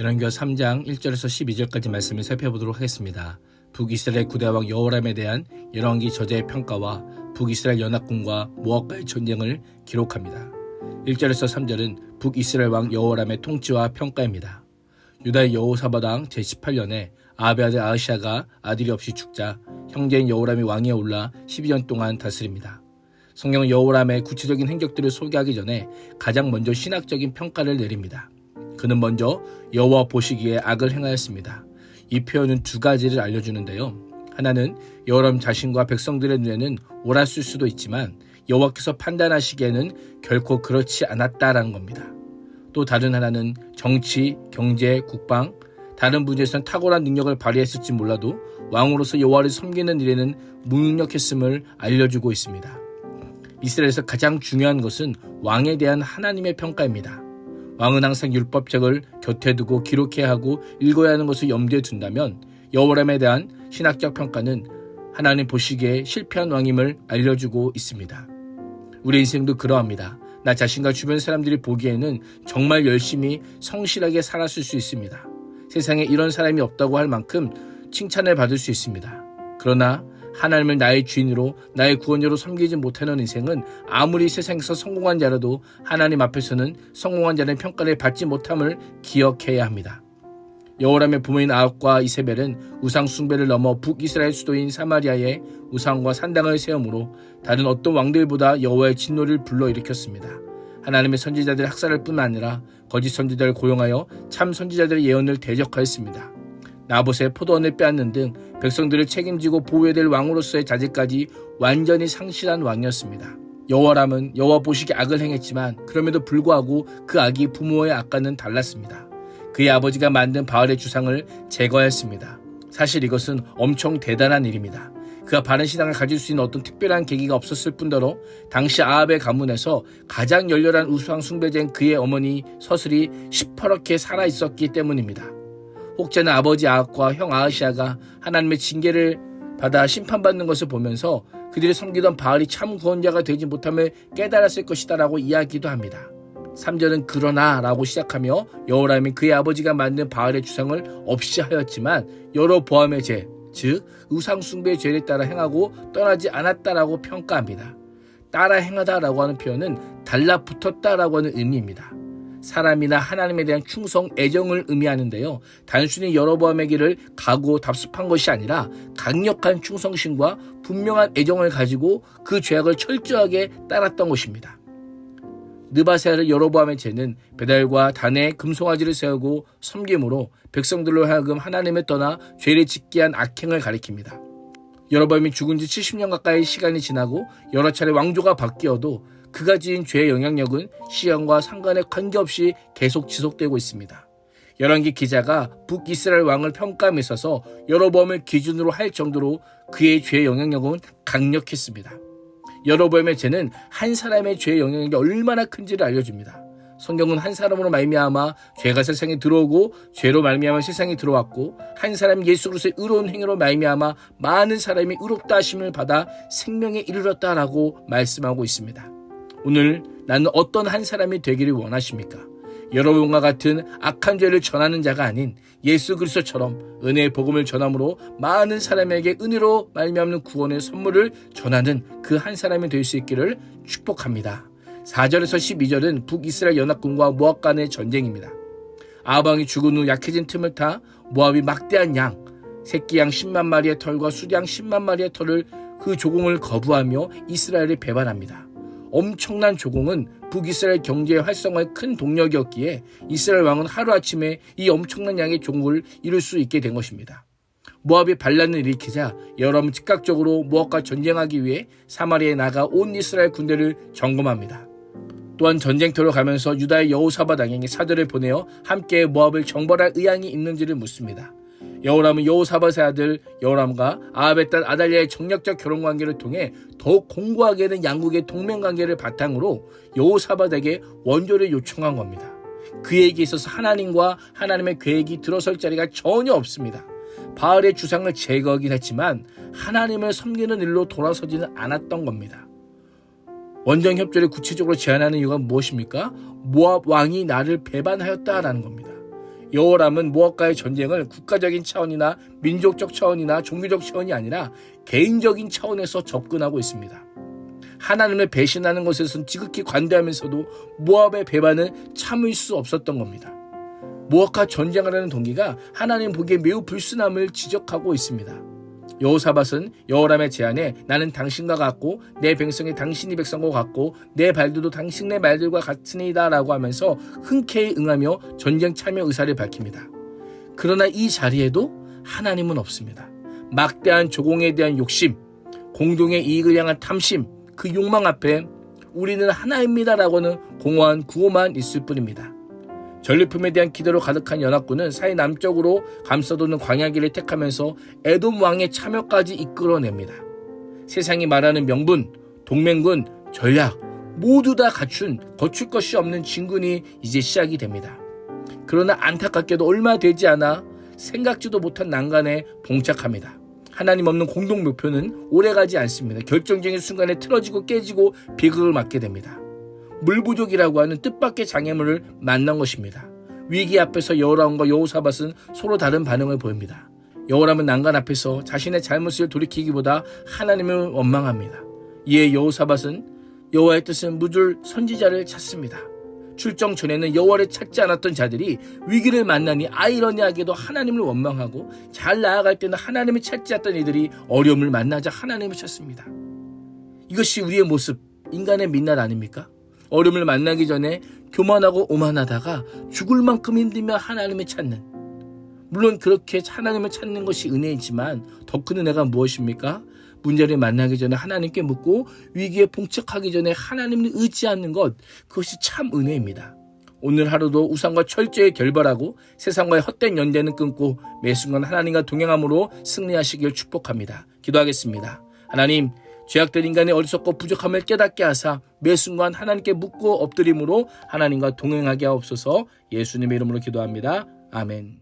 열왕기하 3장 1절에서 12절까지 말씀을 살펴보도록 하겠습니다. 북이스라엘 구대왕 여호람에 대한 열왕기 저자의 평가와 북이스라엘 연합군과 모압과의 전쟁을 기록합니다. 1절에서 3절은 북이스라엘 왕 여호람의 통치와 평가입니다. 유다의 여호사바당 제18년에 아베 아들 아으시아가 아들이 없이 죽자 형제인 여호람이 왕위에 올라 12년 동안 다스립니다. 성경은 여호람의 구체적인 행적들을 소개하기 전에 가장 먼저 신학적인 평가를 내립니다. 그는 먼저 여호와 보시기에 악을 행하였습니다. 이 표현은 두 가지를 알려주는데요. 하나는 여호람 자신과 백성들의 눈에는 옳았을 수도 있지만 여호와께서 판단하시기에는 결코 그렇지 않았다라는 겁니다. 또 다른 하나는 정치, 경제, 국방 다른 분야에서는 탁월한 능력을 발휘했을지 몰라도 왕으로서 여호와를 섬기는 일에는 무능력했음을 알려주고 있습니다. 이스라엘에서 가장 중요한 것은 왕에 대한 하나님의 평가입니다. 왕은 항상 율법책을 곁에 두고 기록해야 하고 읽어야 하는 것을 염두에 둔다면 여호람에 대한 신학적 평가는 하나님 보시기에 실패한 왕임을 알려주고 있습니다. 우리 인생도 그러합니다. 나 자신과 주변 사람들이 보기에는 정말 열심히 성실하게 살았을 수 있습니다. 세상에 이런 사람이 없다고 할 만큼 칭찬을 받을 수 있습니다. 그러나 하나님을 나의 주인으로 나의 구원자로 섬기지 못하는 인생은 아무리 세상에서 성공한 자라도 하나님 앞에서는 성공한 자는 평가를 받지 못함을 기억해야 합니다. 여호람의 부모인 아합과 이세벨은 우상 숭배를 넘어 북이스라엘 수도인 사마리아에 우상과 산당을 세움으로 다른 어떤 왕들보다 여호와의 진노를 불러일으켰습니다. 하나님의 선지자들 학살할 뿐 아니라 거짓 선지자를 고용하여 참 선지자들의 예언을 대적하였습니다. 나봇의 포도원을 빼앗는 등 백성들을 책임지고 보호해야 될 왕으로서의 자질까지 완전히 상실한 왕이었습니다. 여호와람은 여호와 보시기 악을 행했지만 그럼에도 불구하고 그 악이 부모의 악과는 달랐습니다. 그의 아버지가 만든 바알의 주상을 제거했습니다. 사실 이것은 엄청 대단한 일입니다. 그가 바른 신앙을 가질 수 있는 어떤 특별한 계기가 없었을 뿐더러 당시 아합의 가문에서 가장 열렬한 우상 숭배자인 그의 어머니 서슬이 시퍼렇게 살아 있었기 때문입니다. 혹자는 아버지 아합과 형 아하시아가 하나님의 징계를 받아 심판받는 것을 보면서 그들이 섬기던 바알이 참 구원자가 되지 못함을 깨달았을 것이다라고 이야기도 합니다. 3절은 그러나 라고 시작하며 여호람이 그의 아버지가 만든 바알의 주상을 없이 하였지만 여러 보암의 죄, 즉 우상 숭배의 죄를 따라 행하고 떠나지 않았다라고 평가합니다. 따라 행하다라고 하는 표현은 달라붙었다라고 하는 의미입니다. 사람이나 하나님에 대한 충성, 애정을 의미하는데요. 단순히 여러보암의 길을 가고 답습한 것이 아니라 강력한 충성심과 분명한 애정을 가지고 그 죄악을 철저하게 따랐던 것입니다. 느바세아를 여로보암의 죄는 베달과 단에 금송아지를 세우고 섬김으로 백성들로 하여금 하나님을 떠나 죄를 짓게 한 악행을 가리킵니다. 여로보암이 죽은 지 70년 가까이 시간이 지나고 여러 차례 왕조가 바뀌어도 그가 지은 죄의 영향력은 시간과 상관에 관계없이 계속 지속되고 있습니다. 열왕기 기자가 북이스라엘 왕을 평가함에 있어서 여로보암을 기준으로 할 정도로 그의 죄의 영향력은 강력했습니다. 여로보암의 죄는 한 사람의 죄의 영향력이 얼마나 큰지를 알려줍니다. 성경은 한 사람으로 말미암아 죄가 세상에 들어오고 죄로 말미암아 세상에 들어왔고 한 사람 예수 그리스도의 의로운 행위로 말미암아 많은 사람이 의롭다 하심을 받아 생명에 이르렀다라고 말씀하고 있습니다. 오늘 나는 어떤 한 사람이 되기를 원하십니까? 여러분과 같은 악한 죄를 전하는 자가 아닌 예수 그리스도처럼 은혜의 복음을 전함으로 많은 사람에게 은혜로 말미암는 구원의 선물을 전하는 그 한 사람이 될 수 있기를 축복합니다. 4절에서 12절은 북이스라엘 연합군과 모압 간의 전쟁입니다. 아방이 죽은 후 약해진 틈을 타 모압이 막대한 양, 새끼 양 10만 마리의 털과 수양 10만 마리의 털을 그 조공을 거부하며 이스라엘을 배반합니다. 엄청난 조공은 북이스라엘 경제의 활성화에 큰 동력이었기에 이스라엘 왕은 하루아침에 이 엄청난 양의 종을 이룰 수 있게 된 것입니다. 모압이 반란을 일으키자 여러분 즉각적으로 모압과 전쟁하기 위해 사마리아에 나가 온 이스라엘 군대를 점검합니다. 또한 전쟁터로 가면서 유다의 여호사바 당에게 사절을 보내어 함께 모압을 정벌할 의향이 있는지를 묻습니다. 여호람은 여호사밧의 아들 여호람과 아합의 딸 아달리아의 정략적 결혼 관계를 통해 더욱 공고하게 된 양국의 동맹 관계를 바탕으로 여호사밧에게 원조를 요청한 겁니다. 그에게 있어서 하나님과 하나님의 계획이 들어설 자리가 전혀 없습니다. 바알의 주상을 제거하긴 했지만 하나님을 섬기는 일로 돌아서지는 않았던 겁니다. 원정 협조를 구체적으로 제안하는 이유가 무엇입니까? 모압 왕이 나를 배반하였다라는 겁니다. 여호람은 모압과의 전쟁을 국가적인 차원이나 민족적 차원이나 종교적 차원이 아니라 개인적인 차원에서 접근하고 있습니다. 하나님을 배신하는 것에선 지극히 관대하면서도 모압의 배반을 참을 수 없었던 겁니다. 모압과 전쟁을 하는 동기가 하나님 보기에 매우 불순함을 지적하고 있습니다. 여호사밧은 여호람의 제안에 나는 당신과 같고 내 백성이 당신이 백성과 같고 내 발들도 당신의 말들과 같으니다라고 하면서 흔쾌히 응하며 전쟁 참여 의사를 밝힙니다. 그러나 이 자리에도 하나님은 없습니다. 막대한 조공에 대한 욕심, 공동의 이익을 향한 탐심, 그 욕망 앞에 우리는 하나입니다라고는 공허한 구호만 있을 뿐입니다. 전리품에 대한 기대로 가득한 연합군은 사이 남쪽으로 감싸도는 광야길을 택하면서 에돔 왕의 참여까지 이끌어냅니다. 세상이 말하는 명분, 동맹군, 전략 모두 다 갖춘 거출 것이 없는 진군이 이제 시작이 됩니다. 그러나 안타깝게도 얼마 되지 않아 생각지도 못한 난간에 봉착합니다. 하나님 없는 공동 목표는 오래가지 않습니다. 결정적인 순간에 틀어지고 깨지고 비극을 맞게 됩니다. 물 부족이라고 하는 뜻밖의 장애물을 만난 것입니다. 위기 앞에서 여호람과 여호사밧은 서로 다른 반응을 보입니다. 여호람은 난간 앞에서 자신의 잘못을 돌이키기보다 하나님을 원망합니다. 이에 여호사밧은 여호와의 뜻은 묻을 선지자를 찾습니다. 출정 전에는 여호와를 찾지 않았던 자들이 위기를 만나니 아이러니하게도 하나님을 원망하고 잘 나아갈 때는 하나님을 찾지 않던 이들이 어려움을 만나자 하나님을 찾습니다. 이것이 우리의 모습, 인간의 민낯 아닙니까? 어려움을 만나기 전에 교만하고 오만하다가 죽을 만큼 힘들며 하나님을 찾는 물론 그렇게 하나님을 찾는 것이 은혜이지만 더 큰 은혜가 무엇입니까? 문제를 만나기 전에 하나님께 묻고 위기에 봉착하기 전에 하나님을 의지하는 것 그것이 참 은혜입니다. 오늘 하루도 우상과 철저히 결별하고 세상과의 헛된 연대는 끊고 매 순간 하나님과 동행함으로 승리하시길 축복합니다. 기도하겠습니다. 하나님 죄악된 인간의 어리석고 부족함을 깨닫게 하사 매 순간 하나님께 묻고 엎드림으로 하나님과 동행하게 하옵소서 예수님의 이름으로 기도합니다. 아멘.